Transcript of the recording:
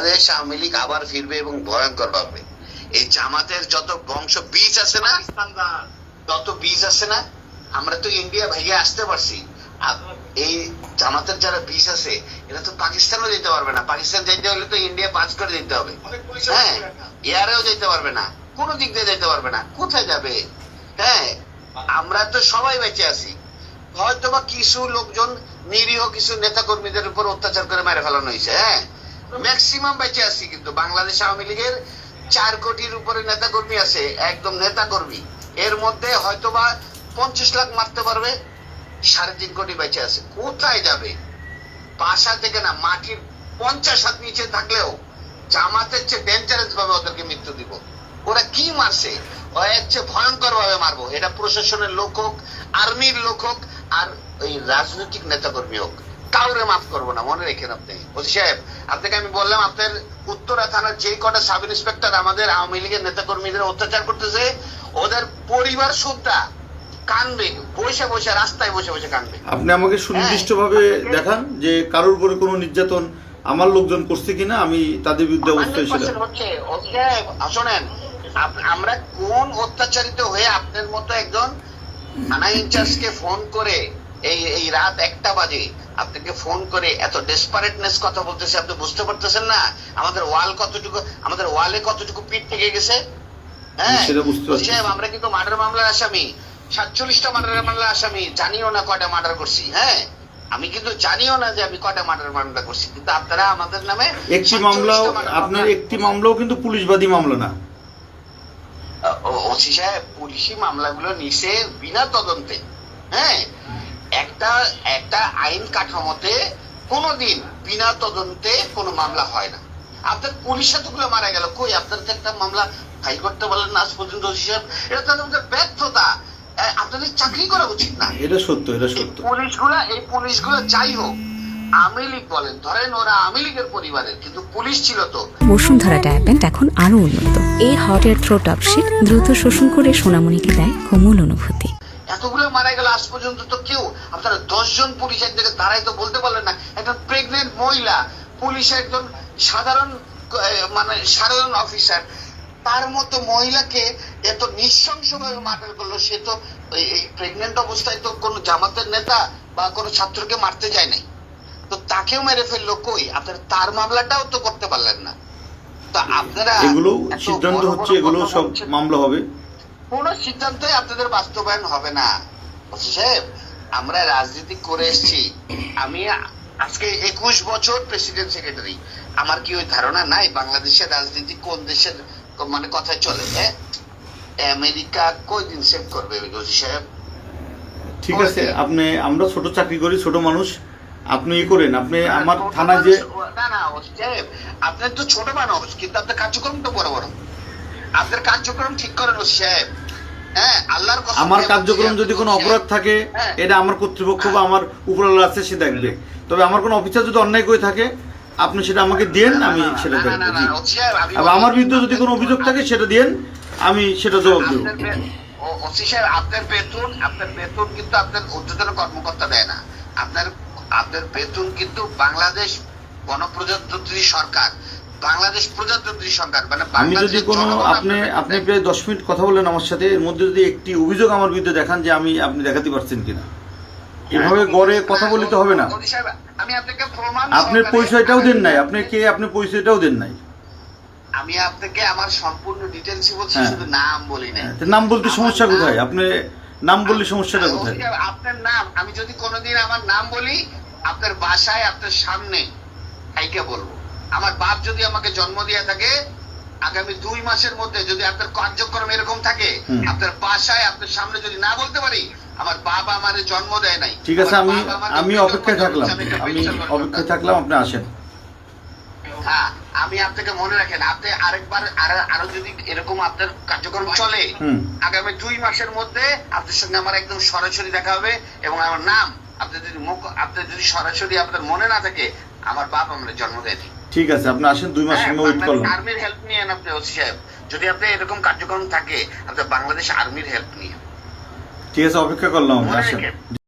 বাংলাদেশ আওয়ামী লীগ আবার ফিরবে এবং ভয়ঙ্কর ভাবে এই জামাতের যত বংশ বীজ আছে না যত বীজ আছে না আমরা তো ইন্ডিয়া ভাইয়া আসতে পারছি। এই জামাতের যারা বীজ আছে এরা তো পাকিস্তানও যেতে পারবে না। পাকিস্তান যেতে হলে তো ইন্ডিয়া পাঁচ করে দিতে হবে। হ্যাঁ এয়ারেও যেতে পারবে না। কোনো দিক দিয়ে যেতে পারবে না। কোথায় যাবে? হ্যাঁ আমরা তো সবাই বেঁচে আছি। হয়তো বা কিছু লোকজন নিরীহ কিছু নেতা কর্মীদের উপর অত্যাচার করে মেরে ফেলানো হয়েছে। হ্যাঁ ম্যাক্সিমাম বেঁচে আছি কিন্তু বাংলাদেশ আওয়ামী লীগের চার কোটির উপরে নেতা কর্মী আছে, একদম নেতা কর্মী এর মধ্যে হয়তো বা পঞ্চাশ লাখ মারতে পারবে, সাড়ে তিন কোটি বেঁচে আছে। কোথায় যাবে? বাসা থেকে না, মাটির পঞ্চাশ হাত নিচে থাকলেও জামাতের চেয়ে ডেঞ্জারাস ভাবে ওদেরকে মৃত্যু দিব। ওরা কি মারছে? এর চেয়ে ভয়ঙ্কর ভাবে মারবো। এটা প্রশাসনের লোক হোক, আর্মির লোক হোক, আর ওই রাজনৈতিক নেতা কর্মী হোক। কাউরে মাফ করব না মনে রেখেন আপনি। ওসি সাহেব আপনাকে আমি বললাম আপনার উত্তরা থানার যে কটা সাব ইন্সপেক্টর আমাদের আওয়ামী লীগের নেতা কর্মীদের অত্যাচার করতেছে ওদের পরিবার সুদ্ধা কানবে বসে বসে রাস্তায় বসে বসে কানবে। আপনি আমাকে সুনির্দিষ্টভাবে দেখান যে কারোর উপরে কোনো নির্যাতন আমার লোকজন করছে কিনা আমি তাদের বিরুদ্ধে অবস্থায় 100% ছিলাম। হচ্ছে শোনেন আমরা কোন অত্যাচারিত হয়ে আপনার মতো একজন থানা ইনচার্জকে ফোন করে এই এই রাত একটা বাজে। আপনাকে ফোন করে এত ডেসপারেটনেস কথা বলতেছে আপনি বুঝতে পারতেছেন না? আমাদের ওয়াল কতটুকু আমাদের ওয়ালে কতটুকু পিঠ থেকে গেছে? হ্যাঁ? আমরা কিন্তু মার্ডার মামলার আসামি। সাতচল্লিশটা মার্ডার মামলার আসামি। জানিও না কয়টা মার্ডার করছি হ্যাঁ? আমি কিন্তু জানিও না যে আমি কয়টা মার্ডার মামলা করছি কিন্তু আপনারা আমাদের নামে একটি 47টা মামলাও আপনার একটি মামলাও কিন্তু পুলিশবাদী মামলা না। ওসি সাহেব পুলিশি মামলাগুলো নিছে বিনা তদন্তে হ্যাঁ? একটা একটা আইন কাঠামোতে কোনোদিন বিনা তদন্তে কোনো মামলা হয় না। আপনার পুলিশ এতগুলো মারা গেল কই আপনার তো একটা মামলা ফাইল করতে বললেন না আজ পর্যন্ত সাহেব এটা তো আমাদের ব্যর্থতা। আপনাদের চাকরি করা উচিত না। এটা সত্য এটা এই সত্য। পুলিশগুলা এই পুলিশগুলো যাই হোক আওয়ামী লীগ বলেন ধরেন ওরা আওয়ামী লীগের পরিবারের কিন্তু পুলিশ ছিল তো। বসুন্ধরা ট্যাপেন্ট এখন আরও উন্নত। এই হট এয়ার থ্রো টপশিট দ্রুত শোষণ করে সোনামণিকে দেয় কোমল অনুভূতি। মারা গেল আজ পর্যন্ত তো কেউ আপনারা দশ জন পুলিশ এক জায়গায় দাঁড়াই তো বলতে পারলেন না। একজন প্রেগনেন্ট মহিলা পুলিশ একজন সাধারণ মানে সাধারণ অফিসার তার মতো মহিলাকে এত নৃশংসভাবে মার্ডার করল সে তো এই প্রেগনেন্ট অবস্থায় তো কোনো জামাতের নেতা বা কোনো ছাত্রকে মারতে যায় নাই। তো তাকেও মেরে ফেলল কই? আপনারা তার মামলাটাও তো করতে পারলেন না। তো আপনারা এগুলো সিদ্ধান্ত হচ্ছে এগুলো সব মামলা হবে। কোন সিদ্ধান্তই আপনাদের বাস্তবায়ন হবে না। সাহেব আমরা রাজনীতি করে এসেছি। আমি আজকে একুশ বছর প্রেসিডেন্ট সেক্রেটারি আমার কি ওই ধারণা নাই বাংলাদেশের রাজনীতি কোন দেশের মানে কথায় চলে হ্যাঁ? আমেরিকা কয়দিন সেভ করবে? ওসি সাহেব ঠিক আছে আপনি আমরা ছোট চাকরি করি ছোট মানুষ। আপনি ই করেন আপনি আমার থানায় যে না না ওসি সাহেব আপনার তো ছোট মানুষ কিন্তু আপনার কার্যক্রম তো বড় বড়। আপনার কার্যক্রম ঠিক করেন ওসি সাহেব আমার কার্যক্রম যদি কোনো অপরাধ থাকে হ্যাঁ। এটা আমার কর্তৃপক্ষ বা আমার উপরওয়ালা আছে সে দেখবে। তবে আমার কোনো অফিসার যদি অন্যায় করে থাকে আপনি সেটা আমাকে দেন আমি সেটা দেখব। আর আমার বিরুদ্ধে যদি কোনো অভিযোগ থাকে সেটা দেন আমি সেটা জবাব দেবো। ওসি সাহেব, আপনার বেতন আপনার বেতন কিন্তু আপনার ঊর্ধ্বতন কর্মকর্তা দেয় না। আপনার আপনার বেতন কিন্তু বাংলাদেশ গণপ্রজাতন্ত্রী সরকার। বাংলাদেশ প্রজাতন্ত্রী সরকার মানে আমি যদি কোনো আপনি আপনি প্রায় দশ মিনিট কথা বললেন আমার সাথে এর মধ্যে যদি একটি অভিযোগ আমার বিরুদ্ধে দেখান যে আমি আপনি দেখাতে পারছেন কিনা। এভাবে গড়ে কথা বলিতে হবে না। আমি আপনাকে প্রমাণ আপনার পরিচয়টাও দেন নাই। আপনি কে? আপনি পরিচয়টাও দেন নাই। আমি আপনাকে আমার সম্পূর্ণ ডিটেলসই বলছি হ্যাঁ। শুধু নাম বলি না নাম বলতে সমস্যা কোথায়? আপনি নাম বললে সমস্যাটা কোথায়? আপনার নাম আমি যদি কোনোদিন আমার নাম বলি আপনার বাসায় আপনার সামনে আইকে বলব। আমার বাপ যদি আমাকে জন্ম দিয়ে থাকে আগামী দুই মাসের মধ্যে যদি আপনার কার্যক্রম এরকম থাকে আপনার বাসায় আপনার সামনে যদি না বলতে পারি আমার বাবা আমার জন্ম দেয় নাই। ঠিক আছে আমি আমি পেটে অপেক্ষায় থাকলাম। আমি। অপেক্ষায় থাকলাম আপনি আসেন। হ্যাঁ আমি আপনাকে মনে রাখেন আপনি আরেকবার আরও আরও যদি এরকম আপনার কার্যক্রম চলে আগামী দুই মাসের মধ্যে আপনার সঙ্গে আমার একদম সরাসরি দেখা হবে এবং আমার নাম আপনি যদি মুখ আপনার যদি সরাসরি আপনার মনে না থাকে আমার বাপ আমরা জন্ম দেয়নি ঠিক আছে আপনি আসেন দুই মাসের মধ্যে ওয়েট করলাম। আর্মির হেল্প নিয়েন আপনি ওসি সাহেব। যদি আপনি এরকম কার্যক্রম থাকে আপনি বাংলাদেশ আর্মির হেল্প নিয়ে ঠিক আছে অপেক্ষা করলাম আসেন।